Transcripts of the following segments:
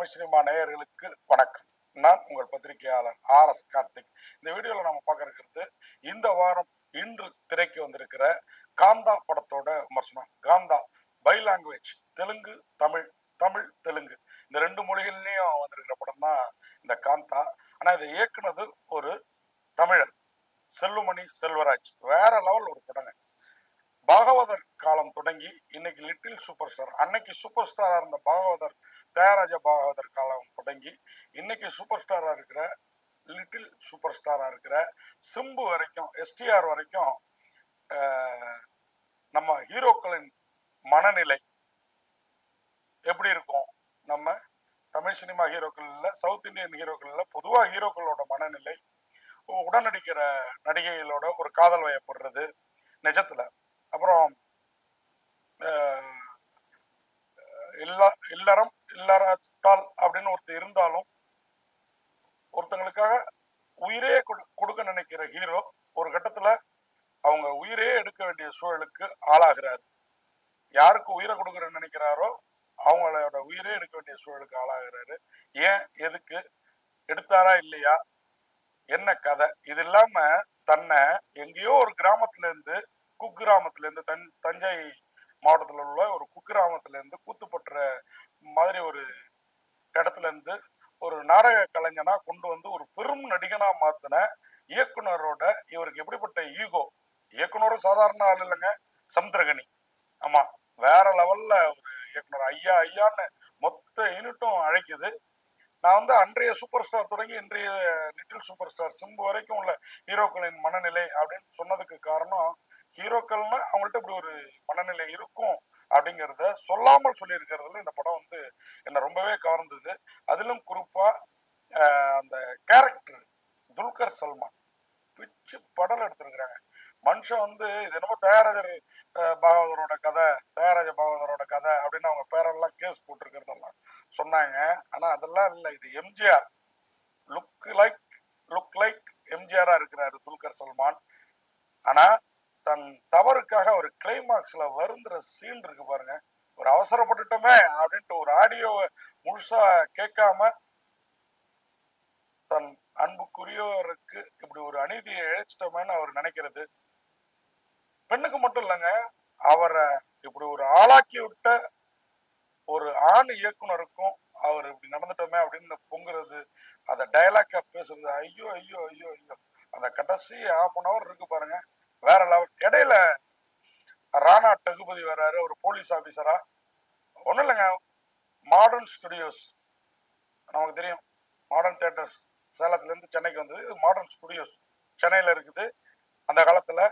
Tamil cinema நேயர்களுக்கு வணக்கம். நான் உங்கள் பத்திரிகையாளர் ஆர் எஸ் கார்த்திக். இந்த வீடியோவில் நம்ம பார்க்க இருக்கிறது இந்த வாரம் இன்று திரைக்கு வந்திருக்கிற காந்தா படத்தோட விமர்சனம். Kaantha by language Telugu Tamil Tamil Telugu. இந்த ரெண்டு மொழிகள்லையும் வந்திருக்கிற படம் தான் இந்த காந்தா. ஆனால் இதை இயக்குனது ஒரு தமிழர் செல்லுமணி செல்வராஜ். வேற லெவல் ஒரு படங்க. பாகவதர் தொடங்கி இன்னைக்கு லிட்டில் சூப்பர் ஸ்டார் அன்னைக்கு சூப்பர் ஸ்டாராக இருந்த பாகவதர் தயாராஜ பாகவதர் காலம் தொடங்கி இன்னைக்கு சூப்பர் ஸ்டாராக இருக்கிற லிட்டில் சூப்பர் ஸ்டாராக இருக்கிற சிம்பு வரைக்கும் எஸ்டிஆர் வரைக்கும் நம்ம ஹீரோக்களின் மனநிலை எப்படி இருக்கும்? நம்ம தமிழ் சினிமா ஹீரோக்களில் சவுத் இந்தியன் ஹீரோக்களில் பொதுவாக ஹீரோக்களோட மனநிலை உடனடிக்கிற நடிகைகளோட ஒரு காதல் வயப்படுறது நிஜத்தில். அப்புறம் இல்ல இல்லறம் இல்லறத்தால் அப்படின்னு ஒருத்தர் இருந்தாலும் ஒருத்தங்களுக்காக உயிரே கொடு- கொடுக்க நினைக்கிற ஹீரோ ஒரு கட்டத்துல அவங்க உயிரே எடுக்க வேண்டிய சூழலுக்கு ஆளாகிறாரு. யாருக்கு உயிரை கொடுக்குற நினைக்கிறாரோ அவங்களோட உயிரே எடுக்க வேண்டிய சூழலுக்கு ஆளாகிறாரு. ஏன் எதுக்கு எடுத்தாரா இல்லையா என்ன கதை? இது இல்லாம தன்னை எங்கேயோ ஒரு கிராமத்துல இருந்து குக்கிராமத்துல இருந்து தன் தஞ்சை மாவட்டத்தில் உள்ள ஒரு குக்கிராமத்திலேருந்து கூத்துப்பற்ற கூத்துப்பட்டுற மாதிரி ஒரு இடத்துலேருந்து ஒரு நாடக கலைஞனா கொண்டு வந்து ஒரு பெரும் நடிகனா மாத்தின இயக்குனரோட இவருக்கு எப்படிப்பட்ட ஈகோ? இயக்குனரும் சாதாரண ஆள் இல்லைங்க சமுத்திரகனி. ஆமா வேற லெவல்ல ஒரு இயக்குனர். ஐயா ஐயான்னு மொத்த யூனிட்டும் அழைக்குது. நான் வந்து அன்றைய சூப்பர் ஸ்டார் தொடங்கி இன்றைய லிட்டில் சூப்பர் ஸ்டார் சிம்பு வரைக்கும் உள்ள ஹீரோக்களின் மனநிலை அப்படின்னு சொன்னதுக்கு காரணம் ஹீரோக்கள்னா அவங்கள்ட்ட இப்படி ஒரு மனநிலை இருக்கும் அப்படிங்கிறத சொல்லாமல் சொல்லியிருக்கிறதுல இந்த படம் வந்து என்னை ரொம்பவே கவர்ந்தது. அதிலும் குறிப்பாக அந்த கேரக்டர் துல்கர் சல்மான். பிச்சு படல் எடுத்திருக்கிறாங்க. மனுஷன் வந்து இது என்னமோ தயாராஜர் பாகவதரோட கதை தயாராஜ பாகவதரோட கதை அப்படின்னு அவங்க பேரெல்லாம் கேஸ் போட்டிருக்கிறதெல்லாம் சொன்னாங்க. ஆனால் அதெல்லாம் இல்லை. இது MGR look like look like எம்ஜிஆராக இருக்கிறாரு துல்கர் சல்மான். ஆனால் தன் தவறுக்காக ஒரு கிளைமாக்ஸ்ல வருந்துற சீன் இருக்கு பாருங்க. ஒரு அவசரப்பட்டுட்டோமே அப்படின்ட்டு ஒரு ஆடியோவை முழுசா கேட்காம தன் அன்புக்குரியவருக்கு இப்படி ஒரு அநீதியை இழைச்சிட்டோமேன்னு அவர் நினைக்கிறது. பெண்ணுக்கு மட்டும் இல்லைங்க அவரை இப்படி ஒரு ஆளாக்கி விட்ட ஒரு ஆண் இயக்குனருக்கும் அவர் இப்படி நடந்துட்டோமே அப்படின்னு பொங்குறது அதை டைலாக்கா பேசுறது ஐயோ ஐயோ ஐயோ ஐயோ. அந்த கடைசி ஆஃப் அன் அவர் இருக்கு பாருங்க. வேற லெவல் இடையில ராணா டகுபதி வர்றாரு ஒரு போலீஸ் ஆபீசரா ஒன்றும் இல்லைங்க. மாடர்ன் ஸ்டுடியோஸ் நமக்கு தெரியும். மாடர்ன் தேட்டர்ஸ் சேலத்துலேருந்து சென்னைக்கு வந்தது. இது மாடர்ன் ஸ்டுடியோஸ் சென்னையில் இருக்குது. அந்த காலத்தில்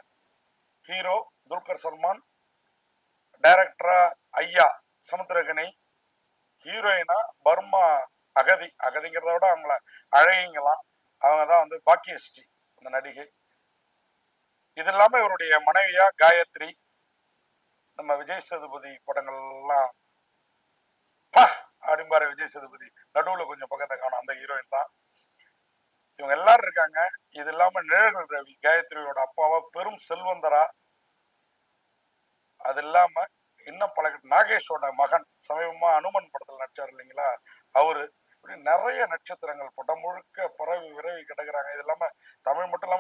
ஹீரோ துல்கர் சல்மான் டைரக்டரா ஐயா சமுத்திரகனி ஹீரோயினா பர்மா அகதி. அகதிங்கிறத விட அவங்கள அழகிங்களாம். அவங்க தான் வந்து பாக்கியஸ்ரீ அந்த நடிகை. இது இல்லாம இவருடைய மனைவியா காயத்ரி நம்ம விஜய் சேதுபதி படங்கள் எல்லாம் பா அப்படிம்பாரு விஜய் சேதுபதி. நடுவுல கொஞ்சம் பக்கத்தை காணும் அந்த ஹீரோயின் தான். இவங்க எல்லாரும் இருக்காங்க. இது இல்லாம நிழல்கள் ரவி காயத்ரியோட அப்பாவா பெரும் செல்வந்தரா. அது இல்லாம இன்னும் பல நாகேஷோட மகன் சமீபமா அனுமன் படத்துல நடிச்சார் இல்லைங்களா? அவரு. இப்படி நிறைய நட்சத்திரங்கள் படம் முழுக்க பரவி விரவி கிடக்குறாங்க. இது இல்லாம தமிழ் மட்டும் இல்லாம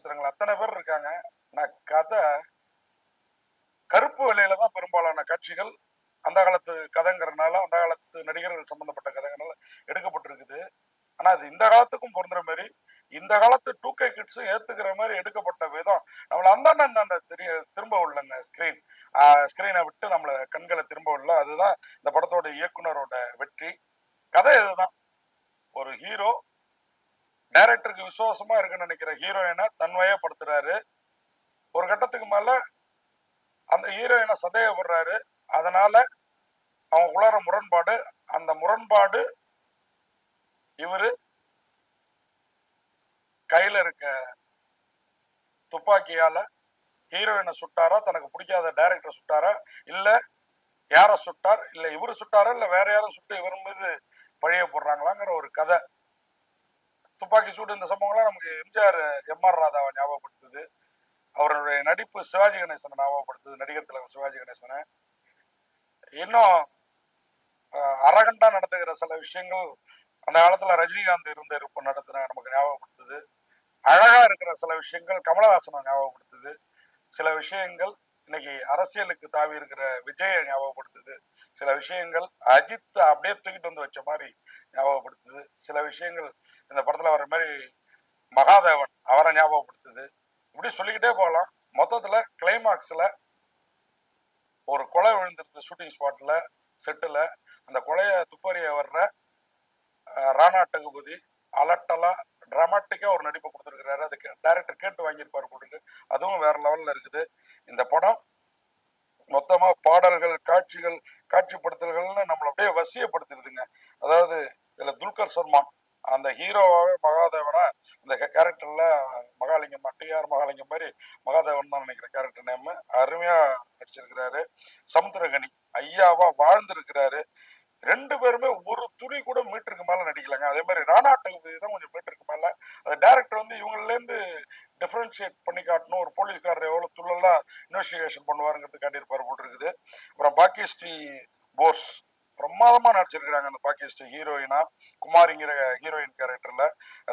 நட்சத்திரங்கள் அத்தனை பேர் இருக்காங்க. நான் கதை கருப்பு வேலையில தான் பெரும்பாலான காட்சிகள். அந்த காலத்து கதைங்கிறனால அந்த காலத்து நடிகர்கள் சம்பந்தப்பட்ட கதைங்கிறனால எடுக்கப்பட்டிருக்குது. ஆனால் அது இந்த காலத்துக்கும் பொருந்துற மாதிரி இந்த காலத்து டூ கே கிட்ஸும் ஏற்றுக்கிற மாதிரி எடுக்கப்பட்ட விதம். நம்மளை அந்தாண்ட அந்தாண்ட தெரிய திரும்ப உள்ளங்க ஸ்க்ரீன் ஸ்க்ரீனை விட்டு நம்மள கண்களை திரும்ப உள்ள அதுதான் இந்த படத்தோட இயக்குனரோட வெற்றி. கதை இதுதான். ஒரு ஹீரோ டைரக்டருக்கு விசுவாசமா இருக்குன்னு நினைக்கிற ஹீரோயினை தன்வயப்படுத்துறாரு ஒரு கட்டத்துக்கு மேல அந்த ஹீரோயினை சந்தேகப்படுறாரு. அதனால அவங்க உலர முரண்பாடு அந்த முரண்பாடு இவரு கையில இருக்க துப்பாக்கியால ஹீரோயினை சுட்டாரா தனக்கு பிடிக்காத டைரக்டர் சுட்டாரா இல்ல யார சுட்டார் இல்ல இவரு சுட்டாரா இல்ல வேற யாரும் சுட்டு இவர் மீது பழிய போடுறாங்களாங்கிற ஒரு கதை. துப்பாக்கி சூடு இந்த சம்பவங்கள்லாம் நமக்கு எம்ஜிஆர் எம்ஆர் ராதாவை ஞாபகப்படுத்துது. அவருடைய நடிப்பு சிவாஜி கணேசனை ஞாபகப்படுத்துது நடிகர் திலகம் சிவாஜி கணேசனை. இன்னும் அரகண்டா நடத்துகிற சில விஷயங்கள் அந்த காலத்துல ரஜினிகாந்த் இருந்த இருப்பு நடத்தின நமக்கு ஞாபகப்படுத்துது. அழகா இருக்கிற சில விஷயங்கள் கமலஹாசனை ஞாபகப்படுத்துது. சில விஷயங்கள் இன்னைக்கு அரசியலுக்கு தாவி இருக்கிற விஜயை ஞாபகப்படுத்துது. சில விஷயங்கள் அஜித் அப்படியே தூக்கிட்டு வந்து வச்ச மாதிரி ஞாபகப்படுத்துது. சில விஷயங்கள் இந்த படத்தில் வர மாதிரி மகாதேவன் அவரை ஞாபகப்படுத்துது. இப்படி சொல்லிக்கிட்டே போகலாம். மொத்தத்தில் கிளைமாக்ஸில் ஒரு கொலை விழுந்துருது ஷூட்டிங் ஸ்பாட்டில் செட்டில் அந்த கொலையை துப்பறிய வர்ற ராணா டகுபதி அலட்டலாக ட்ராமாட்டிக்காக ஒரு நடிப்பை கொடுத்துருக்கிறாரு. அதுக்கு டேரக்டர் கேட்டு வாங்கியிருப்பார் போட்டுருக்கு அதுவும் வேற லெவலில் இருக்குது. இந்த படம் மொத்தமாக பாடல்கள் காட்சிகள் காட்சிப்படுத்தல்கள்னு நம்மளை அப்படியே வசியப்படுத்திடுதுங்க. அதாவது இதில் துல்கர் சல்மான் அந்த ஹீரோவாகவே மகாதேவனா இந்த கேரக்டர்ல மகாலிங்கம் டிஆர் மகாலிங்கம் மாதிரி மகாதேவன் தான் நினைக்கிற கேரக்டர் நேம் அருமையா நடிச்சிருக்கிறாரு. சமுத்திரகனி ஐயாவா வாழ்ந்திருக்கிறாரு. ரெண்டு பேருமே ஒரு துணி கூட மீட்டருக்கு மேல நடிக்கலங்க. அதே மாதிரி ராணாட்டுக்கு தான் கொஞ்சம் மீட்டருக்கு மேல. அந்த டேரக்டர் வந்து இவங்கள்ல இருந்து டிஃபரன்ஷியேட் பண்ணி காட்டணும். ஒரு போலீஸ்காரர் எவ்வளவு துள்ளலா இன்வெஸ்டிகேஷன் பண்ணுவாருங்கிறது காட்டியிருப்பாரு போட்டுருக்குது அப்புறம் பாக்கியஸ்ரீ போர்ஸ் பிரமாதமா நடிச்சிருக்கிறாங்க அந்த பாக்கியஸ்ரீ ஹீரோயினா குமாரிங்கிற ஹீரோயின் கேரக்டர்ல.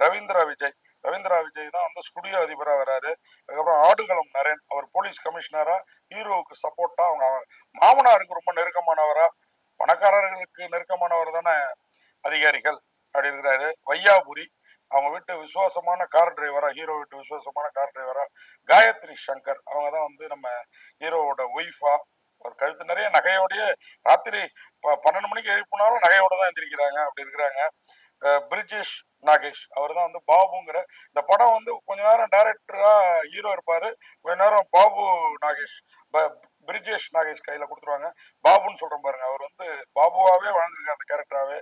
ரவீந்திரா விஜய். ரவீந்திரா விஜய் தான் வந்து ஸ்டுடியோ அதிபரா வராரு. அதுக்கப்புறம் ஆடுகளம் நரேன் அவர் போலீஸ் கமிஷனரா ஹீரோவுக்கு சப்போர்ட்டா அவங்க மாமனாருக்கு ரொம்ப நெருக்கமானவரா பணக்காரர்களுக்கு நெருக்கமானவர் தானே அதிகாரிகள் அப்படி இருக்கிறாரு. வையாபுரி அவங்க வீட்டு விசுவாசமான கார் டிரைவரா ஹீரோ வீட்டு விசுவாசமான கார் டிரைவரா காயத்ரி சங்கர் அவங்க தான் வந்து நம்ம ஹீரோவோட ஒய்ஃபா ஒரு கழுத்து நிறைய நகையோடைய ராத்திரி ப- பன்னெண்டு மணிக்கு எழுப்பினாலும் நகையோட தான் எந்திரிக்கிறாங்க அப்படி இருக்கிறாங்க. பிரிஜேஷ் நாகேஷ் அவர் தான் வந்து பாபுங்கிற. இந்த படம் வந்து கொஞ்ச நேரம் டைரக்டரா ஹீரோ இருப்பாரு. கொஞ்ச நேரம் பாபு நாகேஷ் ப- பிரிஜேஷ் நாகேஷ் கையில கொடுத்துருவாங்க. பாபுன்னு சொல்றேன் பாருங்க அவர் வந்து பாபுவாவே வாழ்ந்துருக்கார் அந்த கேரக்டராகவே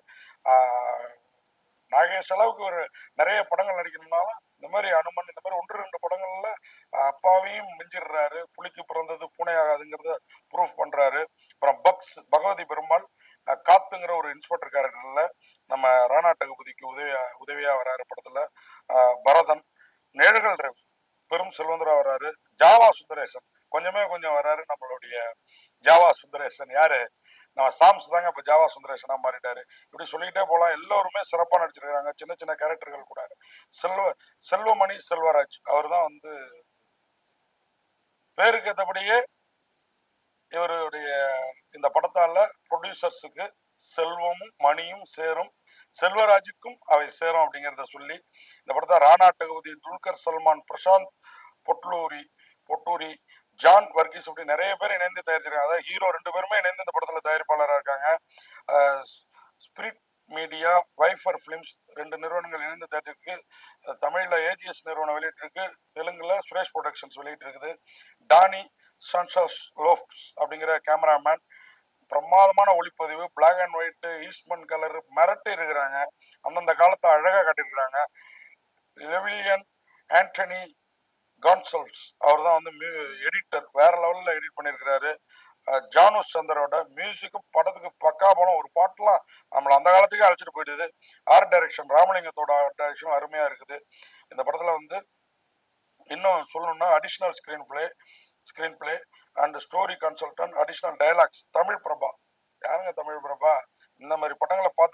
நாகேஷ் அளவுக்கு ஒரு நிறைய படங்கள் நடிக்கணும்னாலும் இந்த மாதிரி அனுமன் இந்த மாதிரி ஒன்று ரெண்டு படங்கள்ல அப்பாவையும் மிஞ்சிடுறாரு. புலிக்கு பிறந்தது பூனை ஆகாதுங்கிறத ப்ரூஃப் பண்றாரு. அப்புறம் பக்ஸ் பகவதி பெருமாள் காத்துங்கிற ஒரு இன்ஸ்பெக்டர் கேரக்டர்ல நம்ம ராணா டகுபதிக்கு உதவியா உதவியா வராரு படத்துல. பரதன் நேழுகள் ரவி பெரும் செல்வந்தரா வராரு. ஜாவா சுந்தரேசன் கொஞ்சமே கொஞ்சம் வராரு நம்மளுடைய ஜாவா சுந்தரேசன். யாரு? நம்ம சாம்ஸ் தாங்க இப்ப ஜாவா சுந்தரேஷனாக மாறிட்டாரு. இப்படி சொல்லிக்கிட்டே போலாம். எல்லோருமே சிறப்பாக நடிச்சிருக்கிறாங்க சின்ன சின்ன கேரக்டர்கள் கூட. செல்வ செல்வமணி செல்வராஜ். அவர் தான் வந்து பேருக்கு ஏற்றபடியே இவருடைய இந்த படத்தால ப்ரொடியூசர்ஸுக்கு செல்வமும் மணியும் சேரும். செல்வராஜுக்கும் அவை சேரும் அப்படிங்கிறத சொல்லி இந்த படத்தை ராணா டகுபதி துல்கர் சல்மான் பிரசாந்த் பொட்லூரி பொட்டூரி ஜான் வர்கீஸ் அப்படி நிறைய பேர் இணைந்து தயாரிச்சிருக்காங்க. அதாவது ஹீரோ ரெண்டு பேருமே இணைந்து இந்த படத்தில் தயாரிப்பாளராக இருக்காங்க. ஸ்பிரிட் மீடியா வைஃபர் ஃபிலிம்ஸ் ரெண்டு நிறுவனங்கள் இணைந்து தயாரிச்சிருக்கு. தமிழில் ஏஜிஎஸ் நிறுவனம் வெளியிட்டிருக்கு. தெலுங்குல சுரேஷ் ப்ரொடக்ஷன்ஸ் வெளியிட்டிருக்குது. டானி சன்சாஸ் லோஃப்ஸ் அப்படிங்கிற கேமராமேன் பிரமாதமான ஒளிப்பதிவு black and white eastman colour மிரட்டி இருக்கிறாங்க. அந்தந்த காலத்தை அழகாக காட்டியிருக்கிறாங்க. லெவிலியன் ஆண்டனி கான்சல்ஸ் அவர் தான் வந்து எடிட்டர் வேற லெவலில் எடிட் பண்ணியிருக்கிறாரு. ஜானு சந்தரோட மியூசிக்கும் படத்துக்கு பக்கா படம் ஒரு பாட்டுலாம் நம்மளை அந்த காலத்துக்கே அழைச்சிட்டு போயிடுது. ஆர்ட் டைரக்ஷன் ராமலிங்கத்தோட ஆர்ட் டைரக்ஷன் அருமையாக இருக்குது. இந்த படத்தில் வந்து இன்னும் சொல்லணும்னா additional screenplay screenplay and story consultant additional dialogues Tamil Prabha. யாருங்க தமிழ் பிரபா? இந்த மாதிரி படங்களை பார்த்து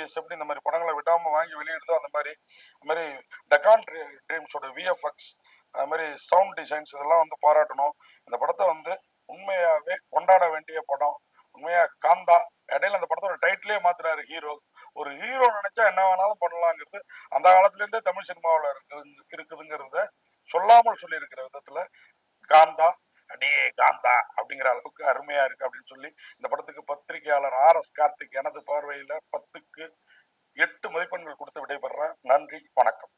ஏஜிஎஸ் எப்படி இந்த மாதிரி படங்களை விடாமல் வாங்கி வெளியிடுதோ அந்த மாதிரி அது மாதிரி டெக்கான் ட்ரீம்ஸோட விஎஃப்எக்ஸ் அது மாதிரி சவுண்ட் டிசைன்ஸ் இதெல்லாம் வந்து பாராட்டணும். இந்த படத்தை வந்து உண்மையாகவே கொண்டாட வேண்டிய படம். உண்மையாக காந்தா இடையில அந்த படத்தோட டைட்டிலே மாத்துறாரு ஹீரோ ஒரு ஹீரோ நினைச்சா என்ன வேணாலும் பண்ணலாங்கிறது அந்த காலத்துலேருந்தே தமிழ் சினிமாவில் இருக்கு இருக்குதுங்கிறத சொல்லாமல் சொல்லியிருக்கிற விதத்தில் காந்தா அடியே காந்தா அப்படிங்கிற அளவுக்கு அருமையா இருக்கு அப்படின்னு சொல்லி இந்த படத்துக்கு பத்திரிகையாளர் ஆர் எஸ் கார்த்திக் எனது பார்வையில பத்துக்கு எட்டு மதிப்பெண்கள் கொடுத்து விடைபெறேன் நன்றி வணக்கம்.